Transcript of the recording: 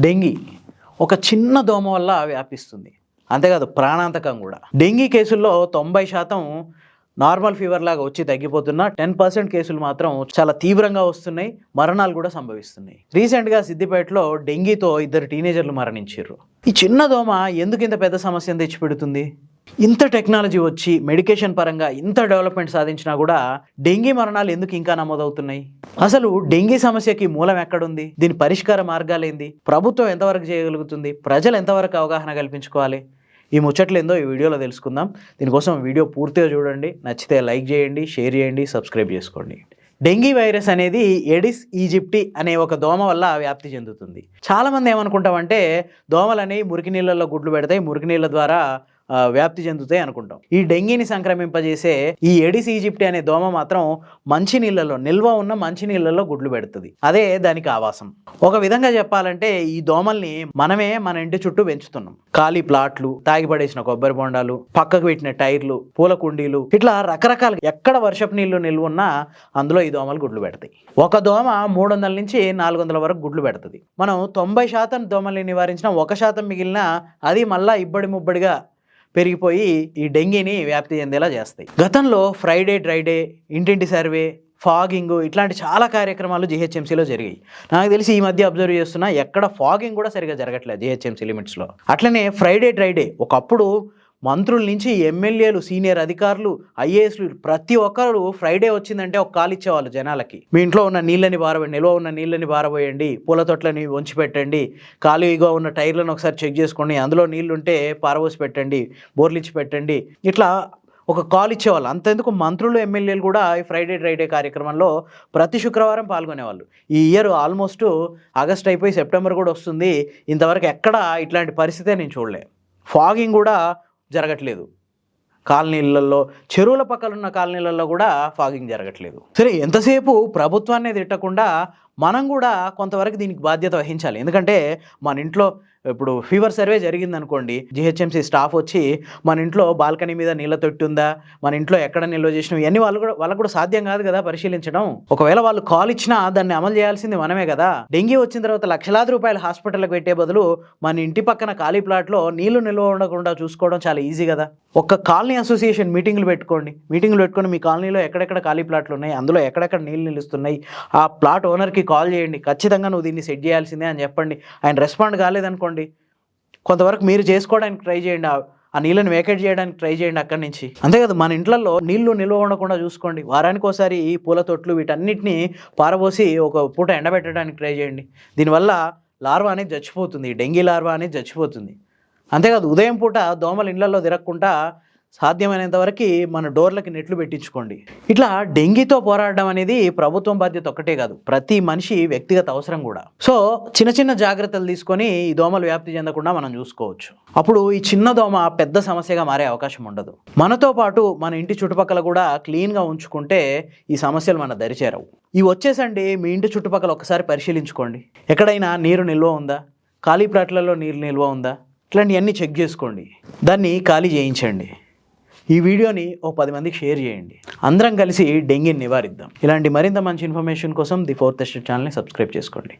Dengue ఒక చిన్న దోమ వల్ల వ్యాపిస్తుంది. అంతేకాదు ప్రాణాంతకం కూడా. డెంగీ కేసుల్లో తొంభై శాతం నార్మల్ ఫీవర్ లాగా వచ్చి తగ్గిపోతున్న టెన్ పర్సెంట్ కేసులు మాత్రం చాలా తీవ్రంగా వస్తున్నాయి. మరణాలు కూడా సంభవిస్తున్నాయి. రీసెంట్గా సిద్దిపేటలో డెంగీతో ఇద్దరు టీనేజర్లు మరణించారు. ఈ చిన్న దోమ ఎందుకు ఇంత పెద్ద సమస్యను తెచ్చిపెడుతుంది? ఇంత టెక్నాలజీ వచ్చి మెడికేషన్ పరంగా ఇంత డెవలప్మెంట్ సాధించినా కూడా డెంగీ మరణాలు ఎందుకు ఇంకా నమోదవుతున్నాయి? అసలు డెంగీ సమస్యకి మూలం ఎక్కడుంది? దీని పరిష్కార మార్గాలేంది ప్రభుత్వం ఎంతవరకు చేయగలుగుతుంది? ప్రజలు ఎంతవరకు అవగాహన కల్పించుకోవాలి? ఈ ముచ్చట్లు ఏందో ఈ వీడియోలో తెలుసుకుందాం. దీనికోసం వీడియో పూర్తిగా చూడండి. నచ్చితే లైక్ చేయండి షేర్ చేయండి సబ్స్క్రైబ్ చేసుకోండి. డెంగీ వైరస్ అనేది ఎడిస్ ఈజిప్టి అనే ఒక దోమ వల్ల వ్యాప్తి చెందుతుంది. చాలామంది ఏమనుకుంటామంటే దోమలు అనేవి మురికి నీళ్ళల్లో గుడ్లు పెడతాయి మురికి నీళ్ళ ద్వారా వ్యాప్తి చెందుతాయి అనుకుంటాం. ఈ డెంగీని సంక్రమింపజేసే ఈ ఎడిస్ ఈజిప్టి అనే దోమ మాత్రం మంచి నీళ్ళలో నిల్వ ఉన్న మంచి నీళ్ళలో గుడ్లు పెడుతుంది. అదే దానికి ఆవాసం. ఒక విధంగా చెప్పాలంటే ఈ దోమల్ని మనమే మన ఇంటి చుట్టూ పెంచుతున్నాం. ఖాళీ ప్లాట్లు తాగిపడేసిన కొబ్బరి బొండాలు పక్కకు పెట్టిన టైర్లు పూల కుండీలు ఇట్లా రకరకాల ఎక్కడ వర్షపు నీళ్ళు నిల్వ ఉన్నా అందులో ఈ దోమలు గుడ్లు పెడతాయి. ఒక దోమ మూడు వందల నుంచి నాలుగు వందల వరకు గుడ్లు పెడుతుంది. మనం తొంభై శాతం దోమల్ని నివారించిన ఒక శాతం మిగిలిన అది మళ్ళా ఇబ్బడి ముబ్బడిగా పెరిగిపోయి ఈ డెంగీని వ్యాప్తి చెందేలా చేస్తాయి. గతంలో ఫ్రైడే డ్రైడే ఇంటింటి సర్వే ఫాగింగ్ ఇట్లాంటి చాలా కార్యక్రమాలు జిహెచ్ఎంసీలో జరిగాయి. నాకు తెలిసి ఈ మధ్య అబ్జర్వ్ చేస్తున్నా ఎక్కడ ఫాగింగ్ కూడా సరిగా జరగట్లేదు జిహెచ్ఎంసీ లిమిట్స్లో. అట్లనే ఫ్రైడే డ్రైడే ఒకప్పుడు మంత్రుల నుంచి ఎమ్మెల్యేలు సీనియర్ అధికారులు ఐఏఎస్లు ప్రతి ఒక్కరు ఫ్రైడే వచ్చిందంటే ఒక కాలు ఇచ్చేవాళ్ళు జనాలకి. మీ ఇంట్లో ఉన్న నీళ్ళని బారబోయండి నిల్వ ఉన్న నీళ్ళని బారబోయండి పూల తొట్లని వంచి పెట్టండి ఖాళీగా ఉన్న టైర్లను ఒకసారి చెక్ చేసుకోండి అందులో నీళ్ళు ఉంటే పారబోసి పెట్టండి బోర్లిచ్చి పెట్టండి. ఇట్లా ఒక కాల్ ఇచ్చేవాళ్ళు. అంతెందుకు మంత్రులు ఎమ్మెల్యేలు కూడా ఈ ఫ్రైడే డ్రైడే కార్యక్రమంలో ప్రతి శుక్రవారం పాల్గొనేవాళ్ళు. ఈ ఇయర్ ఆల్మోస్ట్ ఆగస్ట్ అయిపోయి సెప్టెంబర్ కూడా వస్తుంది. ఇంతవరకు ఎక్కడ ఇట్లాంటి పరిస్థితే నేను చూడలే. ఫాగింగ్ కూడా జరగట్లేదు. కాలనీలలో చెరువుల పక్కన ఉన్న కాలనీలలో కూడా ఫాగింగ్ జరగట్లేదు. సరే ఎంతసేపు ప్రభుత్వాన్ని తిట్టకుండా మనం కూడా కొంతవరకు దీనికి బాధ్యత వహించాలి. ఎందుకంటే మన ఇంట్లో ఇప్పుడు ఫీవర్ సర్వే జరిగింది అనుకోండి జిహెచ్ఎంసీ స్టాఫ్ వచ్చి మన ఇంట్లో బాల్కనీ మీద నీళ్ళ తొట్టి ఉందా మన ఇంట్లో ఎక్కడ నిల్వ చేసినాం ఇవన్నీ వాళ్ళు కూడా వాళ్ళకు కూడా సాధ్యం కాదు కదా పరిశీలించడం. ఒకవేళ వాళ్ళు కాల్ ఇచ్చినా దాన్ని అమలు చేయాల్సింది మనమే కదా. డెంగీ వచ్చిన తర్వాత లక్షలాది రూపాయలు హాస్పిటల్కి పెట్టే బదులు మన ఇంటి పక్కన ఖాళీ ప్లాట్లో నీళ్ళు నిల్వ ఉండకుండా చూసుకోవడం చాలా ఈజీ కదా. ఒక కాలనీ అసోసియేషన్ మీటింగ్లు పెట్టుకోండి. మీటింగ్లు పెట్టుకొని మీ కాలనీలో ఎక్కడెక్కడ ఖాళీ ప్లాట్లు ఉన్నాయి అందులో ఎక్కడెక్కడ నీళ్ళు నిలుస్తున్నాయి ఆ ప్లాట్ ఓనర్కి కాల్ చేయండి ఖచ్చితంగా నువ్వు దీన్ని సెట్ చేయాల్సిందే అని చెప్పండి. ఆయన రెస్పాండ్ కాలేదనుకోండి కొంతవరకు మీరు చేసుకోవడానికి ట్రై చేయండి. ఆ- నీళ్ళని వేకేట్ చేయడానికి ట్రై చేయండి అక్కడి నుంచి. అంతే కదా మన ఇంట్లలో నీళ్ళు నిల్వ ఉండకుండా చూసుకోండి. వారానికి ఒకసారి ఈ పూల తొట్లు వీటన్నిటిని పారబోసి ఒక పూట ఎండబెట్టడానికి ట్రై చేయండి. దీనివల్ల లార్వా అనేది చచ్చిపోతుంది. డెంగీ లార్వా అనేది చచ్చిపోతుంది. అంతేకాదు ఉదయం పూట దోమలు ఇళ్ళలో తిరగకుండా సాధ్యమైనంత వరకు మన డోర్లకి నెట్లు పెట్టించుకోండి. ఇట్లా డెంగీతో పోరాడడం అనేది ప్రభుత్వం బాధ్యత ఒక్కటే కాదు ప్రతి మనిషి వ్యక్తిగత అవసరం కూడా. సో చిన్న చిన్న జాగ్రత్తలు తీసుకొని ఈ దోమలు వ్యాప్తి చెందకుండా మనం చూసుకోవచ్చు. అప్పుడు ఈ చిన్న దోమ పెద్ద సమస్యగా మారే అవకాశం ఉండదు. మనతో పాటు మన ఇంటి చుట్టుపక్కల కూడా క్లీన్గా ఉంచుకుంటే ఈ సమస్యలు మన దరిచేరవు. ఇవి వచ్చేసండి మీ ఇంటి చుట్టుపక్కల ఒకసారి పరిశీలించుకోండి. ఎక్కడైనా నీరు నిల్వ ఉందా? ఖాళీ ప్లాట్లలో నీరు నిల్వ ఉందా? ఇట్లాంటివన్నీ చెక్ చేసుకోండి. దాన్ని ఖాళీ చేయించండి. ఈ వీడియోని ఓ పది మందికి షేర్ చేయండి. అందరం కలిసి డెంగీని నివారిద్దాం. ఇలాంటి మరింత మంచి ఇన్ఫర్మేషన్ కోసం ది ఫోర్త్ ఎస్టేట్ ఛానల్ని సబ్స్క్రైబ్ చేసుకోండి.